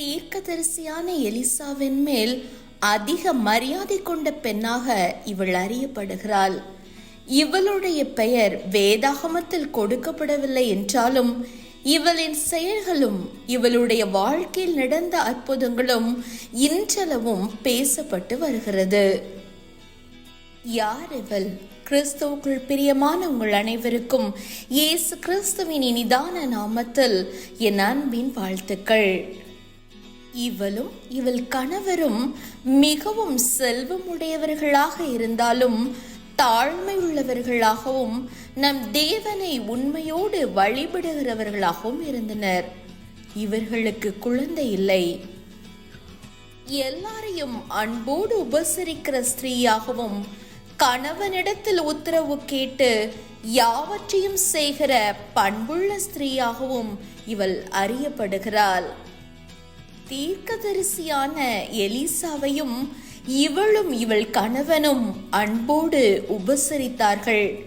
தீர்க்கதரிசியான எலிசாவின் மேல் அதிக மரியாதை கொண்ட பெண்ணாக இவள் அறியப்படுகிறாள். இவளுடைய பெயர் வேதாகமத்தில் கொடுக்கப்படவில்லை என்றாலும் இவளின் செயல்களும் இவளுடைய வாழ்க்கையில் நடந்த அற்புதங்களும் இன்றளவும் பேசப்பட்டு வருகிறது. யார் இவள்? கிறிஸ்துவுக்குள் பிரியமான உங்கள் அனைவருக்கும் இயேசு கிறிஸ்துவின் இனிதான நாமத்தில் என் அன்பின் வாழ்த்துக்கள். இவளும் இவள் கணவரும் மிகவும் செல்வமுடையவர்களாக இருந்தாலும் தாழ்மை உள்ளவர்களாகவும் நம் தேவனை உண்மையோடு வழிபடுகிறவர்களாகவும் இருந்தனர். இவர்களுக்கு குழந்தை இல்லை. எல்லாரையும் அன்போடு உபசரிக்கிற ஸ்திரீயாகவும் கணவனிடத்தில் உத்தரவு கேட்டு யாவற்றையும் செய்கிற பண்புள்ள ஸ்திரீயாகவும் இவள் அறியப்படுகிறாள். தீர்க்கதரிசியான எலிசாவையும் இவளும் இவள் கணவனும் அன்போடு உபசரித்தார்கள்.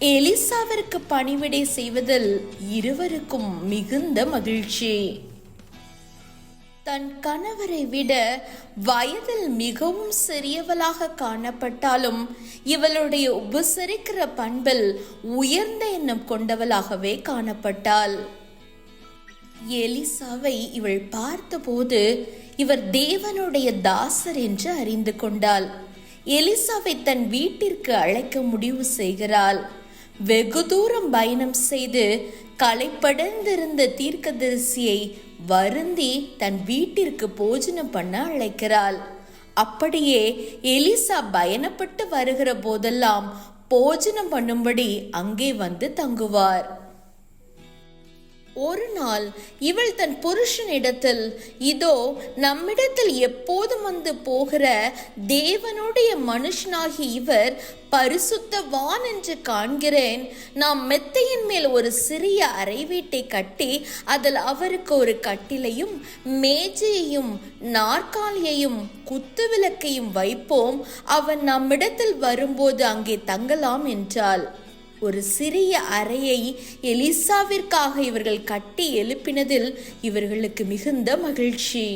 எலிசாவிற்கு பணிவிடை செய்வதில் இருவருக்கும் மிகுந்த மகிழ்ச்சி. தன் கணவரை விட வயதில் மிகவும் சிறியவளாக காணப்பட்டாலும் இவளுடைய உபசரிக்கிற பண்பில் உயர்ந்த எண்ணம் கொண்டவளாகவே காணப்பட்டாள். எலிசாவை இவள் பார்த்தபோது இவர் தேவனுடைய தாசர் என்று அறிந்து கொண்டாள். எலிசாவை தன் வீட்டிற்கு அழைக்க முடிவு செய்கிறாள். வெகு தூரம் பயணம் செய்து களைப்படைந்திருந்த தீர்க்கதரிசியை வருந்தி தன் வீட்டிற்கு போஜனம் பண்ண அழைக்கிறாள். அப்படியே எலிசா பயணப்பட்டு வருகிற போதெல்லாம் போஜனம் பண்ணும்படி அங்கே வந்து தங்குவார். ஒரு நாள் இவள் தன் புருஷனிடத்தில் இதோ நம்மிடத்தில் எப்போதும் வந்து போகிற தேவனுடைய மனுஷனாகி இவர் பரிசுத்தவான் என்று காண்கிறேன். நாம் மெத்தையின் மேல் ஒரு சிறிய அறை வீட்டை கட்டி அதில் அவருக்கு ஒரு கட்டிலையும் மேஜையையும் நாற்காலியையும் குத்து விளக்கையும் வைப்போம். அவன் நம்மிடத்தில் வரும்போது அங்கே தங்கலாம் என்றாள். ஒரு சிறிய அறையை எலிசாவிற்காக இவர்கள் கட்டி எழுப்பினதில் இவர்களுக்கு மிகுந்த மகிழ்ச்சி.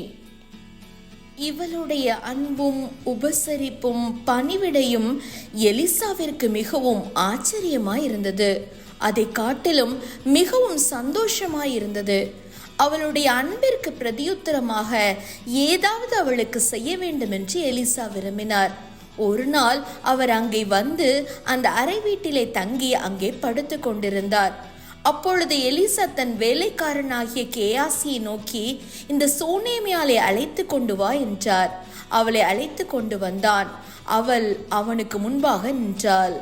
இவளுடைய அன்பும் உபசரிப்பும் பணிவிடையும் எலிசாவிற்கு மிகவும் ஆச்சரியமாய் இருந்தது அதை காட்டிலும் மிகவும் சந்தோஷமாய் இருந்தது அவளுடைய அன்பிற்கு பிரதியுத்தரமாக ஏதாவது அவளுக்கு செய்ய வேண்டும் என்று எலிசா விரும்பினார். ஒரு நாள் அவர் அங்கே வந்து அந்த அறை வீட்டிலே தங்கி அங்கே படுத்து கொண்டிருந்தார். அப்பொழுது எலிசா தன் வேலைக்காரனாகிய கேயாசியை நோக்கி இந்த சோனேமியாலை அழைத்து கொண்டு வா என்றார். அவளை அழைத்து கொண்டு வந்தான். அவள் அவனுக்கு முன்பாக நின்றாள்.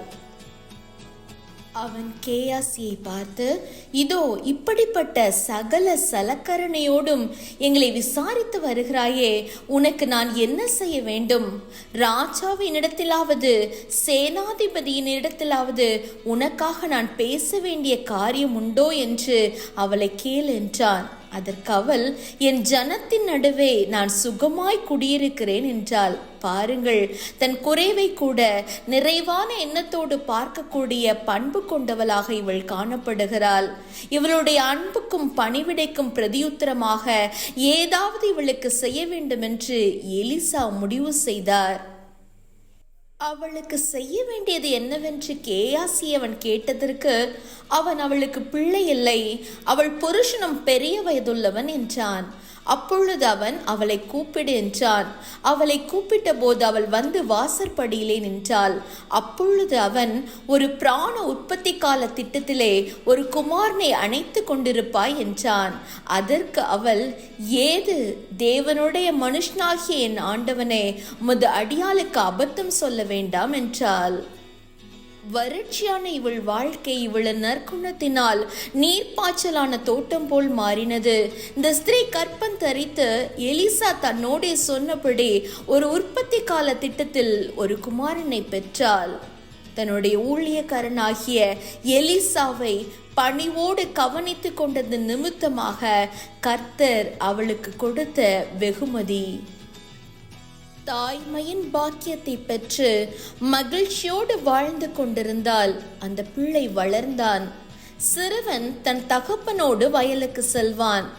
அவன் கேயாசியை பார்த்து இதோ இப்படிப்பட்ட சகல சலக்கரணையோடும் எங்களை விசாரித்து வருகிறாயே உனக்கு நான் என்ன செய்ய வேண்டும்? ராஜாவின் இடத்திலாவது சேனாதிபதியின் இடத்திலாவது உனக்காக நான் பேச வேண்டிய காரியம் உண்டோ? என்று அவளை கேள் என்றான். அதற்கு அவள் என் ஜனத்தின் நடுவே நான் சுகமாய் குடியிருக்கிறேன் என்றாள். பாருங்கள் தன் குறைவை கூட நிறைவான எண்ணத்தோடு பார்க்கக்கூடிய பண்பு கொண்டவளாக இவள் காணப்படுகிறாள். இவளுடைய அன்புக்கும் பணிவிடைக்கும் பிரதியுத்தரமாக ஏதாவது இவளுக்கு செய்ய வேண்டும் என்று எலிசா முடிவு செய்தார். அவளுக்கு செய்ய வேண்டியது என்னவென்று கேயாசி அவன் கேட்டதற்கு அவன் அவளுக்கு பிள்ளை இல்லை. அவள் புருஷனும் பெரிய வயதுள்ளவன் என்றான். அப்பொழுது அவன் அவளை கூப்பிடு என்றான். அவளை கூப்பிட்ட போது அவள் வந்து வாசற்படியிலே நின்றாள். அப்பொழுது அவன் ஒரு பிராண உற்பத்தி கால திட்டத்திலே ஒரு குமாரனை அணைத்து கொண்டிருப்பாய் என்றான். அதற்கு அவள் ஏது தேவனுடைய மனுஷனாகிய என் ஆண்டவனே முது அடியாளுக்கு அபத்தம் சொல்ல வேண்டாம் என்றாள். வறட்சியான இவள் வாழ்க்கை இவள நற்குணத்தினால் நீர்ப்பாய்ச்சலான தோட்டம் போல் மாறினது. இந்த ஸ்திரீ கற்பம் தரித்து எலிசா தன்னோடே சொன்னபடி ஒரு உற்பத்தி கால திட்டத்தில் ஒரு குமாரனை பெற்றாள். தன்னுடைய ஊழியக்காரனாகிய எலிசாவை பணிவோடு கவனித்து கொண்டது நிமித்தமாக கர்த்தர் அவளுக்கு கொடுத்த வெகுமதி. தாய்மையின் பாக்கியத்தை பெற்று மகிழ்ச்சியோடு வாழ்ந்து கொண்டிருந்தால் அந்த பிள்ளை வளர்ந்தான். சிறுவன் தன் தகப்பனோடு வயலுக்கு செல்வான்.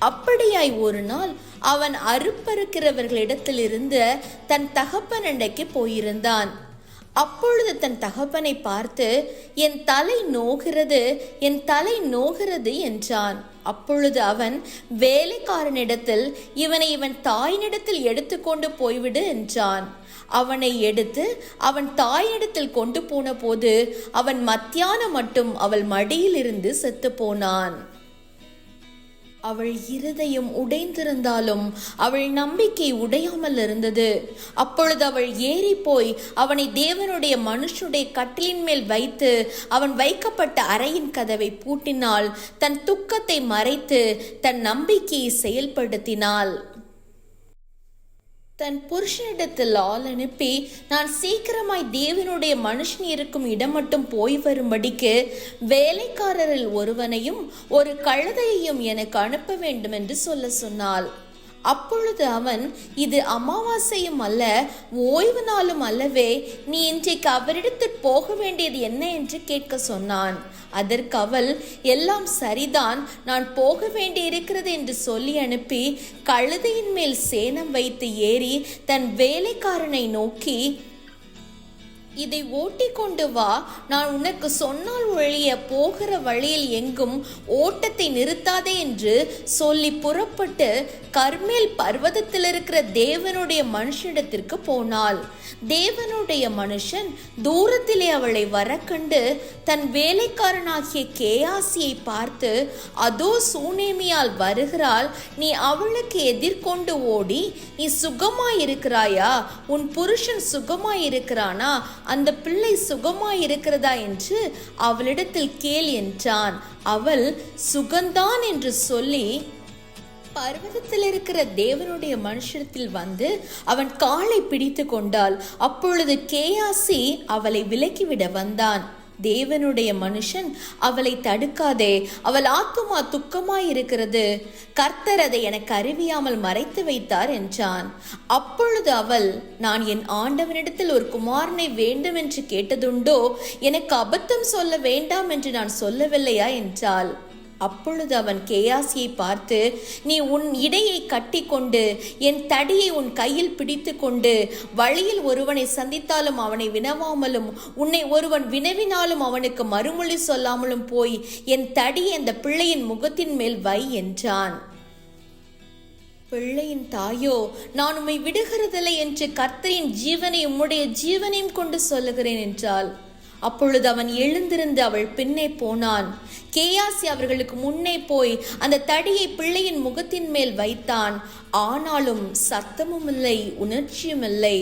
அப்படியாய் ஒரு நாள் அவன் அறுப்பறுக்கிறவர்களிடத்திலிருந்து தன் தகப்பனண்டைக்கு போயிருந்தான். அப்பொழுது தன் தகப்பனை பார்த்து என் தலை நோகிறது என் தலை நோகிறது என்றான். அப்பொழுது அவன் வேலைக்காரனிடத்தில் இவனை இவன் தாயினிடத்தில் எடுத்துக்கொண்டு போய்விடு என்றான். அவனை எடுத்து அவன் தாயினிடத்தில் கொண்டு போன போது அவன் மத்தியானம் மட்டும் அவள் மடியிலிருந்து செத்து போனான். அவள் இருதயம் உடைந்திருந்தாலும் அவள் நம்பிக்கை உடையாமல் இருந்தது. அப்பொழுது அவள் ஏறி போய் அவனை தேவனுடைய மனுஷனுடைய கட்டிலின் மேல் வைத்து அவன் வைக்கப்பட்ட அறையின் கதவை பூட்டினாள் தன் துக்கத்தை மறைத்து தன் நம்பிக்கையை செயல்படுத்தினாள். தன் புருஷனிடத்தில் ஆள் அனுப்பி நான் சீக்கிரமாய் தேவனுடைய மனுஷன் இருக்கும் இடம் மட்டும் போய் வரும்படிக்கு வேலைக்காரரில் ஒருவனையும் ஒரு கழுதையையும் எனக்கு அனுப்ப வேண்டும் என்று சொல்ல சொன்னாள். அப்பொழுது அவன் இது அமாவாசையும் அல்ல ஓய்வு நாளும் அல்லவே நீ இன்றைக்கு அவரிடத்தில் போக வேண்டியது என்ன? என்று கேட்க சொன்னான். அதற்கு அவள் எல்லாம் சரிதான் நான் போக வேண்டி இருக்கிறது என்று சொல்லி அனுப்பி கழுதையின் மேல் சேனம் வைத்து ஏறி தன் வேலைக்காரனை நோக்கி இதை ஓட்டி கொண்டு வா. நான் உனக்கு சொன்னால் ஒழிய போகிற வழியில் எங்கும் ஓட்டத்தை நிறுத்தாதே என்று சொல்லி புறப்பட்டு கர்மேல் பர்வதத்தில் இருக்கிற தேவனுடைய மனுஷனிடத்திற்கு போனாள். தேவனுடைய மனுஷன் தூரத்திலே அவளை வரக்கண்டு தன் வேலைக்காரனாகிய கேயாசியை பார்த்து அதோ சூனேமியால் வருகிறாள். நீ அவளுக்கு எதிர்கொண்டு ஓடி நீ சுகமாயிருக்கிறாயா? உன் புருஷன் சுகமாயிருக்கிறானா? அந்த பிள்ளை சுகமாயிருக்கிறதா என்று அவளிடத்தில் கேள் என்றான். அவள் சுகந்தான் என்று சொல்லி பர்வதத்தில் இருக்கிற தேவனுடைய மனுஷனத்தில் வந்து அவன் காலை பிடித்து கொண்டாள். அப்பொழுது கேயாசி அவளை விலக்கிவிட வந்தான். தேவனுடைய மனுஷன் அவளை தடுக்காதே. அவள் ஆத்துமா துக்கமாய் இருக்கிறது கர்த்தர் அதை எனக்கு அறிவியாமல் மறைத்து வைத்தார் என்றான். அப்பொழுது அவள் நான் என் ஆண்டவனிடத்தில் ஒரு குமாரனை வேண்டும் என்று கேட்டதுண்டோ? எனக்கு அபத்தம் சொல்ல வேண்டாம் என்று நான் சொல்லவில்லையா? என்றாள். அப்பொழுது அவன் கேயாசியை பார்த்து நீ உன் இடையை கட்டிக்கொண்டு என் தடியை உன் கையில் பிடித்து கொண்டு வழியில் ஒருவனை சந்தித்தாலும் அவனை வினவாமலும் உன்னை ஒருவன் வினவினாலும் அவனுக்கு மறுமொழி சொல்லாமலும் போய் என் தடி அந்த பிள்ளையின் முகத்தின் மேல் வை என்றான். பிள்ளையின் தாயோ நான் உம்மை விடுகிறதில்லை என்று கர்த்தரின் ஜீவனை உம்முடைய ஜீவனையும் கொண்டு சொல்லுகிறேன் என்றாள். அப்பொழுது அவன் எழுந்திருந்து அவள் பின்னே போனான். கேயாசி அவர்களுக்கு முன்னே போய் அந்த தடியை பிள்ளையின் முகத்தின் மேல் வைத்தான். ஆனாலும் சத்தமும் இல்லை உணர்ச்சியும் இல்லை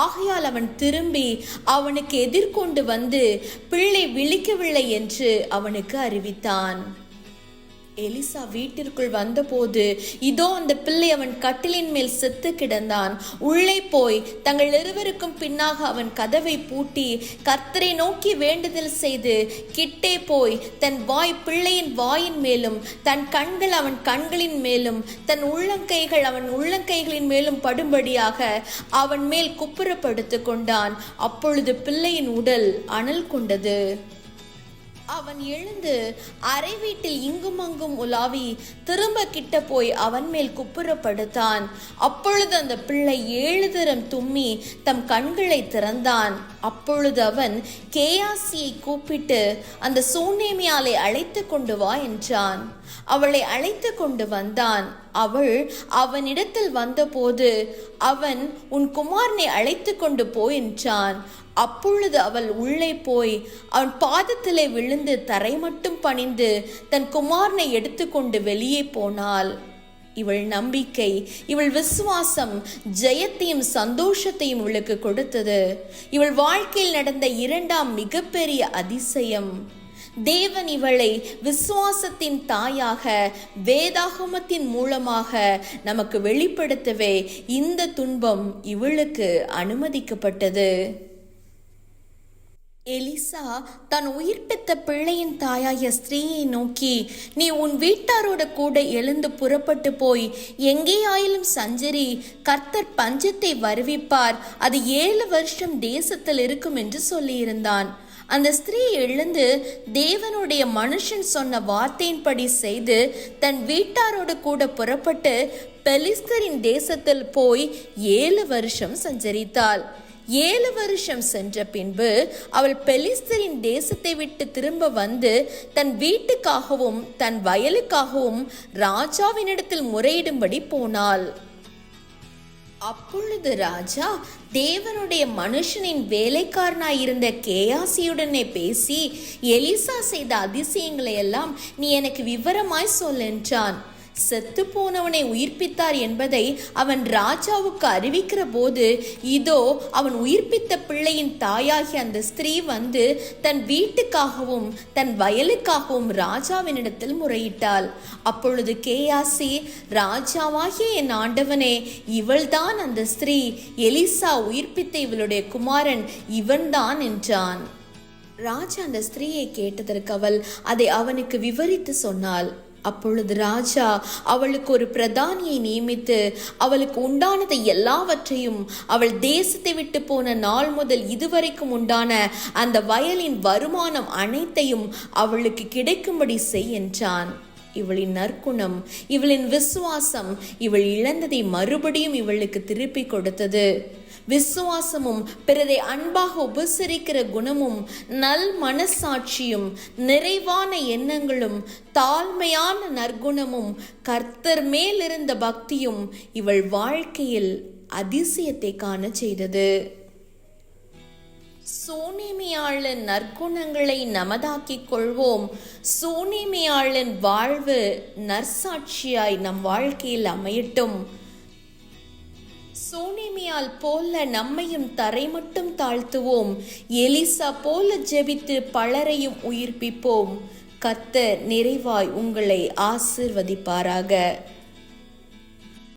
ஆகையால் அவன் திரும்பி அவனுக்கு எதிர்கொண்டு வந்து பிள்ளை விழிக்கவில்லை என்று அவனுக்கு அறிவித்தான். எலிசா வீட்டிற்குள் வந்தபோது இதோ அந்த பிள்ளை அவன் கட்டிலின் மேல் செத்து கிடந்தான். உள்ளே போய் தங்கள் இருவருக்கும் பின்னாக அவன் கதவை பூட்டி கர்த்தரை நோக்கி வேண்டுதல் செய்து கிட்டே போய் தன் வாய் பிள்ளையின் வாயின் மேலும் தன் கண்கள் அவன் கண்களின் மேலும் தன் உள்ளங்கைகள் அவன் உள்ளங்கைகளின் மேலும் படும்படியாக அவன் மேல் குப்புறப்படுத்து கொண்டான். அப்பொழுது பிள்ளையின் உடல் அனல் கொண்டது. அவன் எழுந்து அறை வீட்டில் இங்கும் அங்கும் உலாவி திரும்ப கிட்ட போய் அவன் மேல் குப்புறப்படுத்தான். அப்பொழுது அந்த பிள்ளை ஏழு தரம் தும்மி தம் கண்களை திறந்தான். அப்பொழுது அவன் கேயாசியை கூப்பிட்டு அந்த சூனேமியாலை அழைத்து கொண்டு வா என்றான். அவளை அழைத்து கொண்டு வந்தான். அவள் அவனிடத்தில் வந்தபோது அவன் உன் குமாரனை அழைத்து கொண்டு போ என்றான். அப்பொழுது அவள் உள்ளே போய் அவன் பாதத்திலே விழுந்து தரை மட்டும் பணிந்து தன் குமாரனை எடுத்துக்கொண்டு வெளியே போனாள். இவள் நம்பிக்கை இவள் விசுவாசம் ஜெயத்தையும் சந்தோஷத்தையும் இவளுக்கு கொடுத்தது. இவள் வாழ்க்கையில் நடந்த இரண்டாம் மிகப்பெரிய அதிசயம். தேவன் இவளை விசுவாசத்தின் தாயாக வேதாகமத்தின் மூலமாக நமக்கு வெளிப்படுத்தவே இந்த துன்பம் இவளுக்கு அனுமதிக்கப்பட்டது. எலிசா தான் உயிர் பெற்ற பிள்ளையின் தாயாய ஸ்திரீயை நோக்கி நீ உன் வீட்டாரோட கூட எழுந்து புறப்பட்டு போய் எங்கேயாயிலும் சஞ்சரி கர்த்தர் பஞ்சத்தை வருவிப்பார். அது ஏழு வருஷம் தேசத்தில் இருக்கும் என்று சொல்லியிருந்தான். அந்த ஸ்திரீ எழுந்து தேவனுடைய மனுஷன் சொன்ன வார்த்தையின்படி செய்து தன் வீட்டாரோடு கூட புறப்பட்டு பெலிஸ்தரின் தேசத்தில் போய் ஏழு வருஷம் சஞ்சரித்தாள். ஏழு வருஷம் சென்ற பின்பு அவள் பெலிஸ்தரின் தேசத்தை விட்டு திரும்ப வந்து தன் வீட்டுக்காகவும் தன் வயலுக்காகவும் ராஜாவினிடத்தில் முறையிடும்படி போனாள். அப்பொழுது ராஜா தேவனுடைய மனுஷனின் வேலைக்காரனாயிருந்த கேயாசியுடனே பேசி எலிசா செய்த அதிசயங்களை எல்லாம் நீ எனக்கு விவரமாய் சொல் என்றான். செத்து போனவனை உயிர்ப்பித்தார் என்பதை அவன் ராஜாவுக்கு அறிவிக்கிற போது இதோ அவன் உயிர்ப்பித்த பிள்ளையின் தாயாகிய அந்த ஸ்திரீ வந்து தன் வீட்டுக்காகவும் தன் வயலுக்காகவும் ராஜாவினிடத்தில் முறையிட்டாள். அப்பொழுது கேயாசி ராஜாவாகிய என் ஆண்டவனே இவள்தான் அந்த ஸ்திரீ. எலிசா உயிர்ப்பித்த இவளுடைய குமாரன் இவன்தான் என்றான். ராஜா அந்த ஸ்திரீயை கேட்டதற்கு அவள் அதை அவனுக்கு விவரித்து சொன்னாள். அப்பொழுது ராஜா அவளுக்கு ஒரு பிரதானியை நியமித்து அவளுக்கு உண்டானதை எல்லாவற்றையும் அவள் தேசத்தை விட்டு போன நாள் முதல் இதுவரைக்கும் உண்டான அந்த வயலின் வருமானம் அனைத்தையும் அவளுக்கு கிடைக்கும்படி செய் என்றான். இவளின் நற்குணம் இவளின் விசுவாசம் இவள் இழந்ததை மறுபடியும் இவளுக்கு திருப்பி கொடுத்தது. விசுவாசமும் பிறரை அன்பாக உபசரிக்கிற குணமும் நல் மனசாட்சியும் நிறைவான எண்ணங்களும் தாழ்மையான நற்குணமும் கர்த்தர் மேல் இருந்த பக்தியும் இவள் வாழ்க்கையில் அதிசயத்தை காண செய்தது. சூனிமியாளன் நற்குணங்களை நமதாக்கிக் கொள்வோம். சூனிமியாளன் வாழ்வு நற்சாட்சியாய் நம் வாழ்க்கையில் அமையட்டும். சூனிமியால் போல நம்மையும் தரை மட்டும் தாழ்த்துவோம். எலிசா போல ஜெபித்து பலரையும் உயிர்ப்பிப்போம். கத்தர் நிறைவாய் உங்களை ஆசிர்வதிப்பாராக.